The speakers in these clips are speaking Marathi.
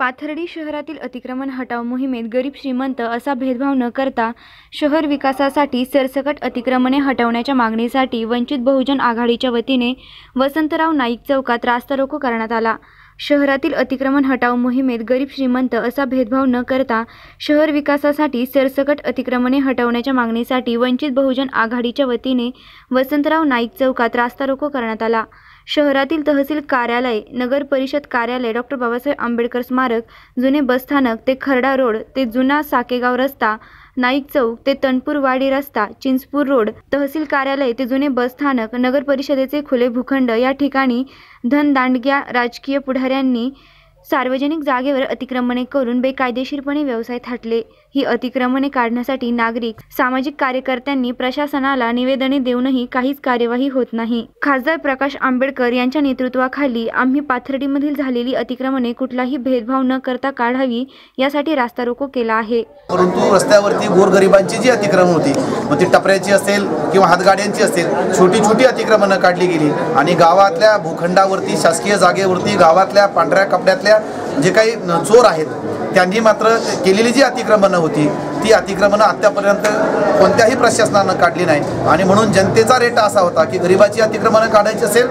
पाथर्डी शहरातील अतिक्रमण हटाव मोहिमेत गरीब श्रीमंत असा भेदभाव न करता शहर विकासासाठी सरसकट अतिक्रमणे हटवण्याच्या मागणीसाठी वंचित बहुजन आघाडीच्या वतीने वसंतराव नाईक चौकात रास्ता रोको करण्यात आला. शहरातील अतिक्रमण हटाव मोहिमेत गरीब श्रीमंत असा भेदभाव न करता शहर विकासासाठी सरसकट अतिक्रमणे हटवण्याच्या मागणीसाठी वंचित बहुजन आघाडीच्या वतीने वसंतराव नाईक चौकात रास्ता रोको करण्यात आला. शहरातील तहसील कार्यालय नगर परिषद कार्यालय डॉक्टर बाबासाहेब आंबेडकर स्मारक जुने बसस्थानक ते खर्डा रोड ते जुना साकेगाव रस्ता नाईक चौक ते तनपूरवाडी रस्ता चिंचपूर रोड तहसील कार्यालय ते जुने बसस्थानक नगर परिषदेचे खुले भूखंड या ठिकाणी धनदांडग्या राजकीय पुढाऱ्यांनी सार्वजनिक जागेवर अतिक्रमणे करून बेकायदेशीरपणे व्यवसाय थाटले. ही अतिक्रमणे काढण्यासाठी नागरिक सामाजिक कार्यकर्त्यांनी प्रशासनाला निवेदने देऊनही काहीच कार्यवाही होत नाही. खासदार प्रकाश आंबेडकर यांच्या नेतृत्वाखाली आम्ही पाथर्डीमधील झालेली अतिक्रमणे कुठलाही भेदभाव न करता काढावी यासाठी रास्ता रोको केला आहे. परंतु रस्त्यावरती गोरगरिबांची जी अतिक्रमण होती मग ती टपऱ्याची असेल किंवा हातगाड्यांची असेल छोटी छोटी अतिक्रमणं काढली गेली. आणि गावातल्या भूखंडावरती शासकीय जागेवरती गावातल्या पांढऱ्या कपड्यातल्या जे काही चोर आहेत त्यांनी मात्र केलेली जी अतिक्रमणं होती ती अतिक्रमणं आत्तापर्यंत कोणत्याही प्रशासनानं काढली नाही. आणि म्हणून जनतेचा रेट असा होता की गरिबाची अतिक्रमणं काढायची असेल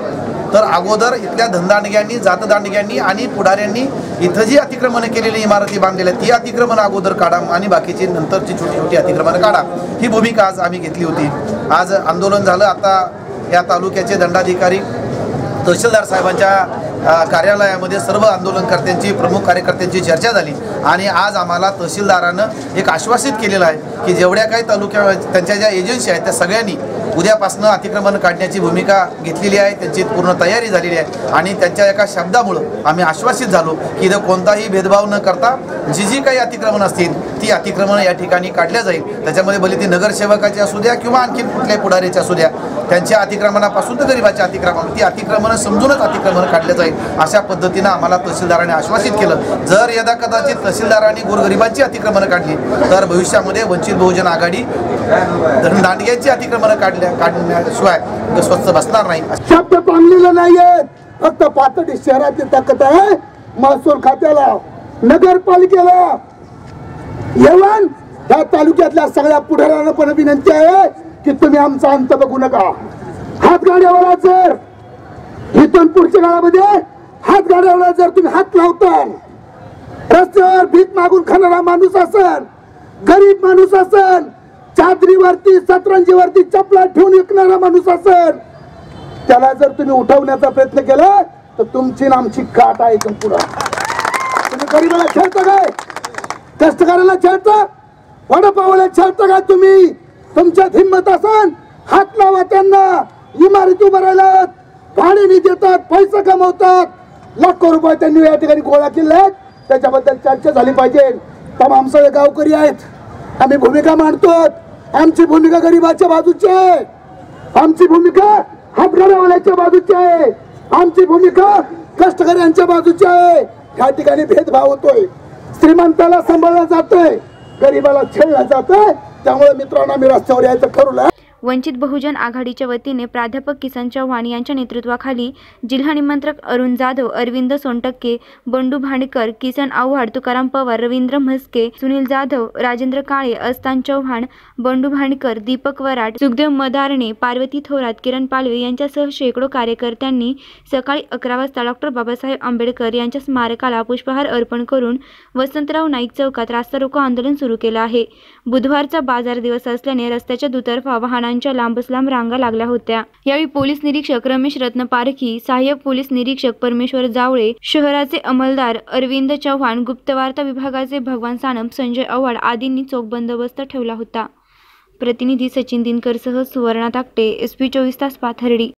तर अगोदर इथल्या धनदांडग्यांनी जातदांडग्यांनी आणि पुढाऱ्यांनी इथं जी अतिक्रमणं केलेली इमारती बांधलेल्या ती अतिक्रमणं अगोदर काढा आणि बाकीची नंतरची छोटी छोटी अतिक्रमणं काढा. ही भूमिका आज आम्ही घेतली होती. आज आंदोलन झालं. आता या तालुक्याचे दंडाधिकारी तहसीलदार साहेबांच्या कार्यालयामध्ये सर्व आंदोलनकर्त्यांची प्रमुख कार्यकर्त्यांची चर्चा झाली. आणि आज आम्हाला तहसीलदारानं एक आश्वासित केलेलं आहे की जेवढ्या काही तालुक्या त्यांच्या ज्या एजन्सी आहेत त्या सगळ्यांनी उद्यापासनं अतिक्रमण काढण्याची भूमिका घेतलेली आहे त्यांची पूर्ण तयारी झालेली आहे. आणि त्यांच्या एका शब्दामुळं आम्ही आश्वासित झालो की इथं कोणताही भेदभाव न करता जी जी काही अतिक्रमण असतील ती अतिक्रमणं या ठिकाणी काढल्या जाईल. त्याच्यामध्ये भले ती नगरसेवकाची असू द्या किंवा आणखी कुठल्याही पुढाऱ्याची असू द्या. त्यांच्या अतिक्रमणापासून तर गरिबाच्या अतिक्रमण ती अतिक्रमणं समजूनच अतिक्रमण काढलं जाईल अशा पद्धतीनं आम्हाला तहसीलदाराने आश्वासित केलं. जर यदा कदाचित तहसीलदारांनी गोरगरिबांची अतिक्रमणं काढली तर भविष्यामध्ये वंचित बहुजन आघाडी दांडग्यांची अतिक्रमणं काढल्या काढण्याशिवाय स्वच्छ बसणार नाही. शब्द पांगलेलं नाहीये फक्त पातळी शहराची ताकद आहे. महसूल खात्याला नगरपालिकेला. येवन या तालुक्यातल्या सगळ्या पुढाऱ्यांना पण विनंती आहे. की तुम्ही आमचा अंत बघू नका. हातगाड्यावर जर इथून पुढच्या काळामध्ये हातगाड्यावर जर तुम्ही हात लावताल रस्त्यावर भीक मागून खाणारा माणूस असन गरीब माणूस असन चादरीवरती सतरंजीवरती चपला ठेवून विकणारा माणूस असन त्याला जर तुम्ही उठवण्याचा प्रयत्न केला तर तुमची आमची काट आहे इथून पुढं. तुम्ही गरीबाला छेडता काय? कष्टकऱ्याला छेडता वडापावाला छेडता काय तुम्ही? तुमच्यात हिंमत असन हात लावा त्यांना. इमारती उभारायला भाडेने देतात पैसा कमवतात. लाखो रुपये त्यांनी या ठिकाणी गोळा केले त्याच्याबद्दल चर्चा झाली पाहिजे. तमाम सगळे गावकरी आहेत. आम्ही भूमिका मांडतो आमची भूमिका गरीबाच्या बाजूची आहे. आमची भूमिका हातगाड्यावाल्याच्या बाजूची आहे. आमची भूमिका कष्टकऱ्यांच्या बाजूची आहे. ह्या ठिकाणी भेदभाव होतोय. श्रीमंताला सांभाळला जातोय. गरीबाला छेडला जातोय. त्यामुळे मित्रांनो आम्ही रस्त्यावर यायचं ठरवलं वंचित बहुजन आघाडीच्या वतीने प्राध्यापक किसन चव्हाण यांच्या नेतृत्वाखाली जिल्हा निमंत्रक अरुण जाधव अरविंद सोनटक्के बंडू भांडकर किसन आव्हाड तुकाराम पवार रवींद्र म्हस्के सुनील जाधव राजेंद्र काळे अस्तान चव्हाण बंडू भांडकर दीपक वराट सुखदेव मदारणे पार्वती थोरात किरण पालवे यांच्यासह शेकडो कार्यकर्त्यांनी सकाळी अकरा वाजता डॉक्टर बाबासाहेब आंबेडकर यांच्या स्मारकाला पुष्पहार अर्पण करून वसंतराव नाईक चौकात रास्ता रोको आंदोलन सुरू केलं आहे. बुधवारचा बाजार दिवस असल्याने रस्त्याच्या दुतर्फा वाहनांच्या लांबच लांब रांगा लागल्या होत्या. यावेळी पोलीस निरीक्षक रमेश रत्न पारखी सहाय्यक पोलीस निरीक्षक परमेश्वर जावळे शहराचे अंमलदार अरविंद चव्हाण गुप्तवार्ता विभागाचे भगवान सानप संजय आव्हाड आदींनी चोख बंदोबस्त ठेवला होता. प्रतिनिधी सचिन दिनकरसह सुवर्णा ताकटे एस पी चोवीस तास पाथर्डी.